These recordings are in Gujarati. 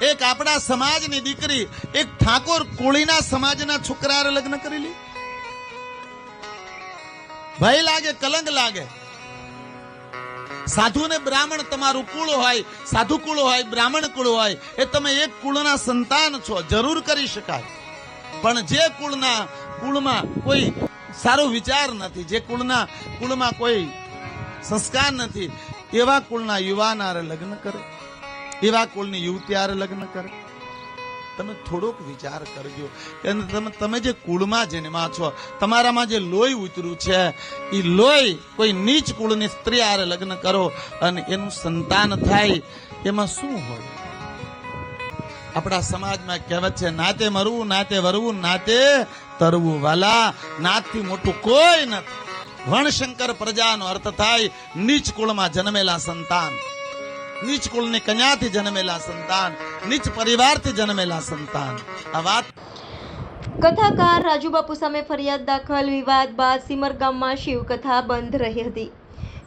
એક આપણા સમાજની દીકરી, એક ઠાકોર કોળીના સમાજના છોકરા લગ્ન કરી લી. ભય લાગે, કલંક લાગે. સાધુ ને બ્રાહ્મણ તમારું કુળ હોય, સાધુ કુળ હોય, બ્રાહ્મણ કુળ હોય, એ તમે એક કુળના સંતાન છો, જરૂર કરી શકાય. પણ જે કુળના કુળમાં કોઈ સારો વિચાર નથી, જે કુળના કુળમાં કોઈ સંસ્કાર નથી, એવા કુળના યુવાન આરે લગ્ન કરે. એવા કુલની યુવતી હારે લગ્ન કરે. તમે થોડોક વિચાર કરજો તમે જે કુળમાં જન્મા છો, તમારામાં જે લોહી ઉતર્યું છે, એ લોહી કોઈ નીચ કુળની સ્ત્રી આરે લગ્ન કરો અને એનું સંતાન થાય, એમાં શું હોય? આપણા સમાજમાં કહેવત છે, નાતે મરવું, નાતે વરવું, નાતે તરવું વાલા. નાતથી મોટું કોઈ નથી. વણશંકર પ્રજાનો અર્થ થાય, નીચ કુળમાં જન્મેલા સંતાન. નીચ કુળની કન્યાથી જન્મેલા સંતાન નીચ પરિવારથી જન્મેલા સંતાન આ વાત કથાકાર રાજુબાપુ સામે ફરિયાદ દાખલ, વિવાદ બાદ સિમર ગામમાં શિવકથા બંધ રહી હતી.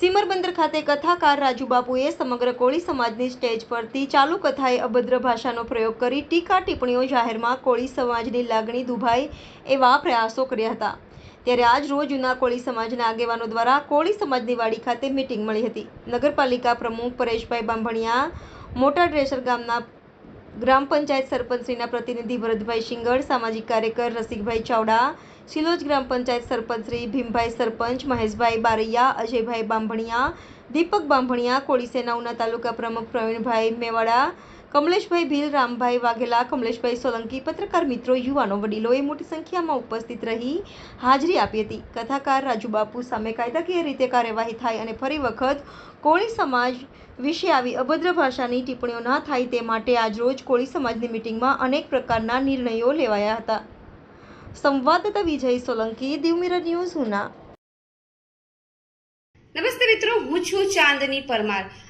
સિમર બંદર ખાતે કથાકાર રાજુબાપુએ સમગ્ર કોળી સમાજની સ્ટેજ પરથી ચાલુ કથાએ અભદ્ર ભાષાનો પ્રયોગ કરી ટીકા ટિપ્પણીઓ જાહેરમાં કોળી સમાજની લાગણી દુભાય એવા પ્રયાસો કર્યા હતા. ત્યારે આજ રોજ ઉના કોળી સમાજના આગેવાનો દ્વારા કોળી સમાજની વાડી ખાતે મીટિંગ મળી હતી. નગરપાલિકા પ્રમુખ પરેશભાઈ બાંભણિયા, મોટા ડ્રેસર ગામના ગ્રામ પંચાયત સરપંચશ્રીના પ્રતિનિધિ ભરતભાઈ શિંગડ સામાજિક કાર્યકર રસિકભાઈ ચાવડા, સિલોજ ગ્રામ પંચાયત સરપંચશ્રી ભીમભાઈ સરપંચ, મહેશભાઈ બારૈયા, અજયભાઈ બાંભણિયા, દીપક બાંભણિયા, કોળી સેનાઓના તાલુકા પ્રમુખ પ્રવીણભાઈ મેવાડા કમલેશભાઈ ભીલ, રામભાઈ વાઘેલા, કમલેશભાઈ સોલંકી, પત્રકાર મિત્રો, યુવાનો વડીલોએ મોટી સંખ્યામાં ઉપસ્થિત રહી હાજરી આપી હતી. કથાકાર રાજુબાપુ સામે કાયદાકીય રીતે કાર્યવાહી થાય અને ફરી વખત કોળી સમાજ વિશે આવી અભદ્ર ભાષાની ટિપ્પણીઓ ન થાય તે માટે આજરોજ કોળી સમાજની મિટિંગમાં અનેક પ્રકારના નિર્ણયો લેવાયા હતા. સંવાદદાતા વિજય સોલંકી, દીવમિરર ન્યૂઝ, ઉના. નમસ્તે મિત્રો, હું છું ચાંદની પરમાર.